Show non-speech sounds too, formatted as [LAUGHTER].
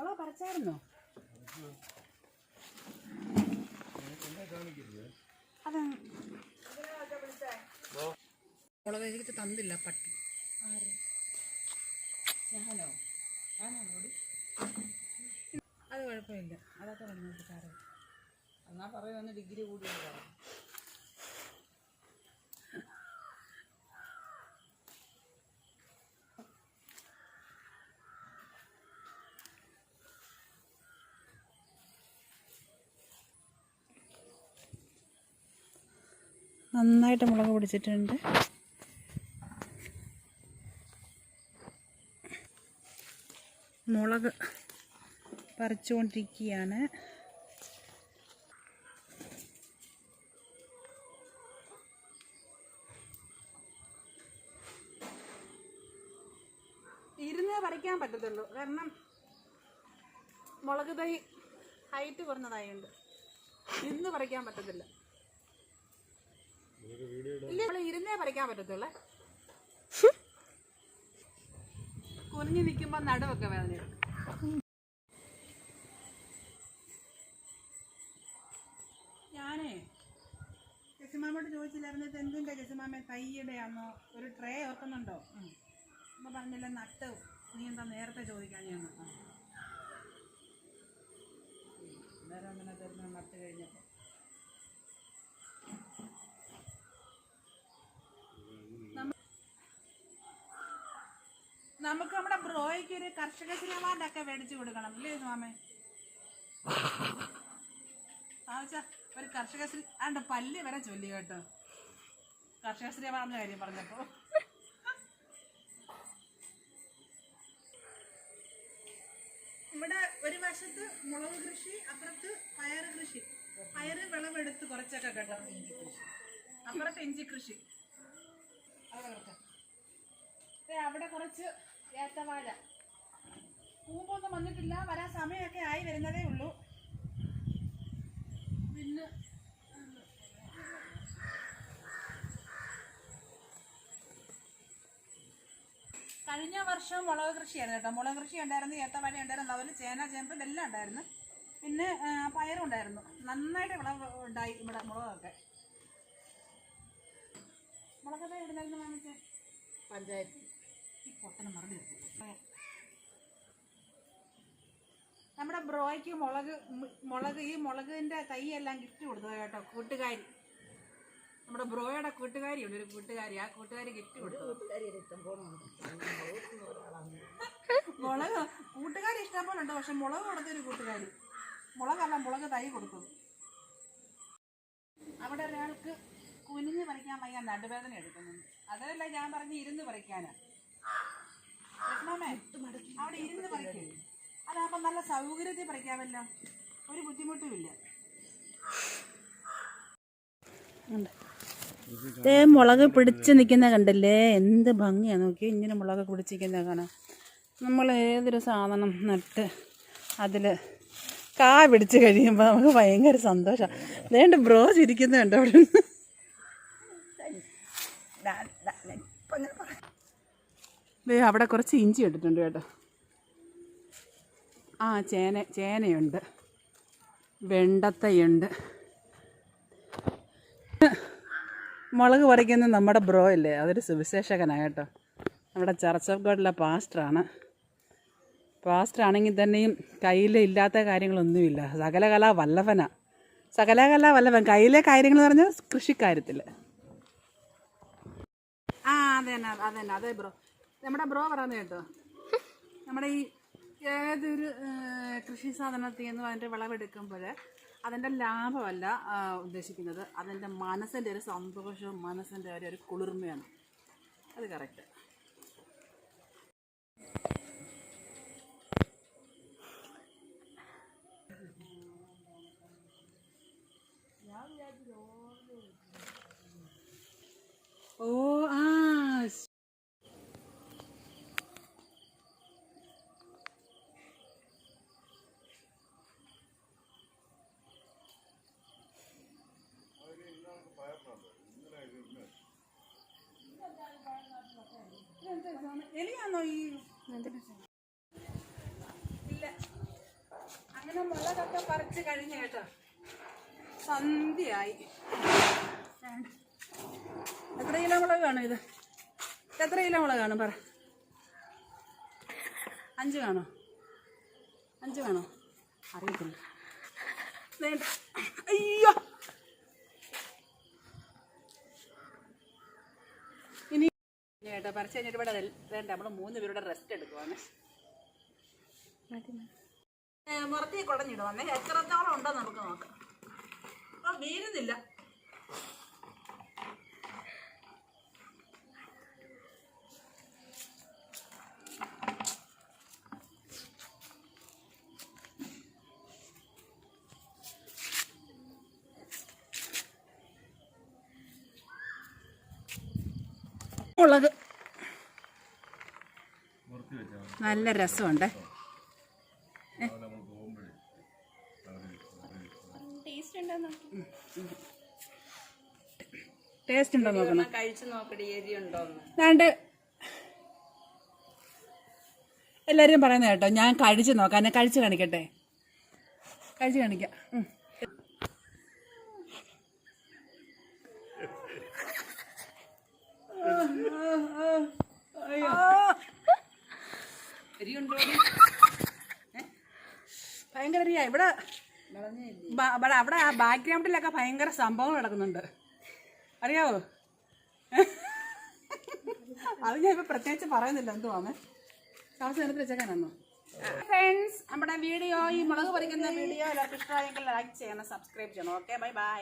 മുളക് പറിച്ചായിരുന്നോ? അതാ മുളക് എനിക്ക് തന്നില്ല പട്ടി. ഞാനോ? ഞാനോ ഓടി അത് കുഴപ്പമില്ല. അതൊക്കെ വന്നിട്ട് സാറേ എന്നാ പറയുമെന്ന് ഡിഗ്രി കൂടി നന്നായിട്ട് മുളക് പിടിച്ചിട്ടുണ്ട്. മുളക് പറിച്ചുകൊണ്ടിരിക്കുകയാണ്. ഇരുന്നേ പറിക്കാൻ പറ്റത്തുള്ളൂ. കാരണം മുളക് തൈ ഹൈറ്റ് കുറഞ്ഞതായുണ്ട് ഇന്ന് പറിക്കാൻ പറ്റത്തില്ല. ഇരുന്നേ പറിക്കാൻ പറ്റത്തുള്ളേ? കുനിഞ്ഞു നിൽക്കുമ്പോ നടുവൊക്കെ വേദന ഞാനേ ജസിമാമോട് ചോദിച്ചില്ലായിരുന്നു എന്തിന്റെ എന്തിന്റെ ജസിമാമ? തൈയുടെയാണോ ഒരു ട്രേ ഓർക്കുന്നുണ്ടോ? അപ്പൊ പറഞ്ഞില്ല നട്ട് നീ എന്താ നേരത്തെ ചോദിക്കാൻ ഞാൻ നേരം അങ്ങനെ തരുന്ന നട്ട് കഴിഞ്ഞപ്പോൾ നമുക്ക് നമ്മുടെ കർഷകശ്രീ അവാർഡൊക്കെ മേടിച്ചു കൊടുക്കണം. അല്ലേ മാമേ? ആവശ്യ ഒരു കർഷകശ്രീ ആണ്ട് പല്ല് വരെ ചൊല്ലി കേട്ടോ. കർഷക അവാർഡിന്റെ കാര്യം പറഞ്ഞപ്പോ. ഇവിടെ ഒരു വശത്ത് മുളക് കൃഷി അപ്പുറത്ത് പയറ് കൃഷി. പയറ് വിളവെടുത്ത് കുറച്ചൊക്കെ കേട്ടോ. അപ്പുറത്ത് ഇഞ്ചി കൃഷി. അവിടെ അവിടെ കുറച്ച് ഏത്തവാഴ. വന്നിട്ടില്ല. വരാൻ സമയമൊക്കെ ആയി വരുന്നതേ ഉള്ളൂ. പിന്നെ കഴിഞ്ഞ വർഷം മുളക് കൃഷിയായിരുന്നു കേട്ടോ. മുളക് കൃഷി ഉണ്ടായിരുന്നു ഏത്തവാഴ ഉണ്ടായിരുന്നു അതുപോലെ ചേന ചേമ്പ് ഇതെല്ലാം ഉണ്ടായിരുന്നു. പിന്നെ പയറും ഉണ്ടായിരുന്നു. നന്നായിട്ട് വിളവ് ഉണ്ടായി ഇവിടെ മുളകൊക്കെ. മുളകൊക്കെ എവിടെ നിന്നായിരുന്നു വാങ്ങിച്ചേ പഞ്ചായത്ത്. ഈ പൊട്ടനം മറന്നു നമ്മുടെ ബ്രോയ്ക്ക് മുളക് മുളക് ഈ മുളകിന്റെ തൈ എല്ലാം ഗിഫ്റ്റ് കൊടുത്തത് കേട്ടോ കൂട്ടുകാരി. നമ്മുടെ ബ്രോയുടെ കൂട്ടുകാരി ഉണ്ട് ഒരു കൂട്ടുകാരി. ആ കൂട്ടുകാരി ഗിഫ്റ്റ് കൊടുത്തു. മുളക് കൂട്ടുകാരി ഇഷ്ടം പോലെ ഉണ്ട് പക്ഷെ മുളക് കൊടുത്തൊരു കൂട്ടുകാരി. മുളകല്ല മുളക് തൈ കൊടുത്തു. അവിടെ ഒരാൾക്ക് കുനിഞ്ഞ് പറിക്കാൻ വയ്യ നടുവേദന എടുക്കുന്നുണ്ട്. അതല്ല ഞാൻ പറഞ്ഞ് ഇരുന്ന് പറിക്കാനാ. അവിടെ ഇരുന്ന് പറിക്കും. അതാകുമ്പോ നല്ല സൗകര്യത്തിൽ പറിക്കാമല്ലോ ഒരു ബുദ്ധിമുട്ടുമില്ല. ദേ മുളക് പിടിച്ച് നിൽക്കുന്ന കണ്ടല്ലേ? എന്ത് ഭംഗിയാണ് നോക്കി ഇങ്ങനെ മുളക് പിടിച്ചിരിക്കുന്ന കാണാം. നമ്മൾ ഏതൊരു സാധനം നട്ട് അതിൽ കാ പിടിച്ച് കഴിയുമ്പോൾ നമുക്ക് ഭയങ്കര സന്തോഷമാണ് വേണ്ട ബ്രോ ചിരിക്കുന്നുണ്ട് അവിടെ? നിന്ന് അവിടെ കുറച്ച് ഇഞ്ചി ഇട്ടിട്ടുണ്ട് കേട്ടോ. ആ ചേന ചേനയുണ്ട്. വെണ്ടത്തയുണ്ട്. മുളക് പറിക്കുന്നത് നമ്മുടെ ബ്രോ ഇല്ലേ അതൊരു സുവിശേഷകനാണ് കേട്ടോ നമ്മുടെ ചർച്ച് ഓഫ് ഗോഡിലെ പാസ്റ്ററാണ്. പാസ്റ്റർ ആണെങ്കിൽ തന്നെയും കയ്യിൽ ഇല്ലാത്ത കാര്യങ്ങളൊന്നുമില്ല. സകലകല വല്ലവന സകലകല വല്ലഭൻ. കയ്യിലെ കാര്യങ്ങൾ എന്ന് പറഞ്ഞാൽ കൃഷിക്കാര്യത്തിൽ. ആ അതെ തന്നെ അതെ തന്നെ അതെ ബ്രോ. നമ്മുടെ ബ്രോ പറയുന്നത് കേട്ടോ. നമ്മുടെ ഈ ഏതൊരു കൃഷി സാധനത്തിൽ നിന്ന് അതിന്റെ വിളവെടുക്കുമ്പോൾ അതിന്റെ ലാഭമല്ല ഉദ്ദേശിക്കുന്നത്. അതിന്റെ മനസ്സിന്റെ ഒരു സന്തോഷവും മനസ്സിന്റെ ഒരു കുളിർമയാണ്. അത് കറക്റ്റ് എലിയാണോ ഈ ഇല്ല. ഒക്കെ പറിച്ച് കഴിഞ്ഞ കേട്ടോ. സന്ധ്യയായി. എത്ര കിലോ മുളക് കാണും ഇത്? എത്ര കിലോ മുളക് കാണും പറ. അഞ്ച് കാണോ അഞ്ച് വേണോ? അറിയത്തില്ല. വേണ്ട. അയ്യോ! ചേട്ടാ പറിച്ച് കഴിഞ്ഞിട്ട് ഇവിടെ വേണ്ട നമ്മൾ മൂന്ന് പേരുടെ റെസ്റ്റ് എടുക്കുവാണ്. മുറത്തി കുടഞ്ഞിടുവാന്നേ എത്രത്തോളം ഉണ്ടോ നമുക്ക് നോക്കാം. ആ വീരുന്നില്ല മുളക് നല്ല രസമുണ്ട്. ടേസ്റ്റ് ഉണ്ടോ നോക്കണം? കഴിച്ചു നോക്കടി എരി ഉണ്ടോന്ന്. രണ്ട് എല്ലാവരും പറയുന്നത് കേട്ടോ ഞാൻ കഴിച്ചു നോക്കാം. എന്നെ കഴിച്ചു കാണിക്കട്ടെ? കഴിച്ചു കാണിക്കാം. ഉം. [LAUGHS] ഭയങ്കര എരിയാ. ഇവിടെ ഇവിടെ അവിടെ ആ ബാക്ക്ഗ്രൗണ്ടിലൊക്കെ ഭയങ്കര സംഭവം നടക്കുന്നുണ്ട്. അറിയാവോ? അത് ഞാൻ ഇപ്പൊ പ്രത്യേകിച്ച് പറയുന്നില്ല. എന്തുവാന്ന് ശ്വാസം എടുത്ത് വെച്ചേക്കാനാണോ ഫ്രണ്ട്സ് നമ്മുടെ വീഡിയോ ഈ മുളക് പറിക്കുന്ന വീഡിയോ എല്ലാവർക്കും ഇഷ്ടമായെങ്കിൽ ലൈക്ക് ചെയ്യണം സബ്സ്ക്രൈബ് ചെയ്യണം. Okay bye bye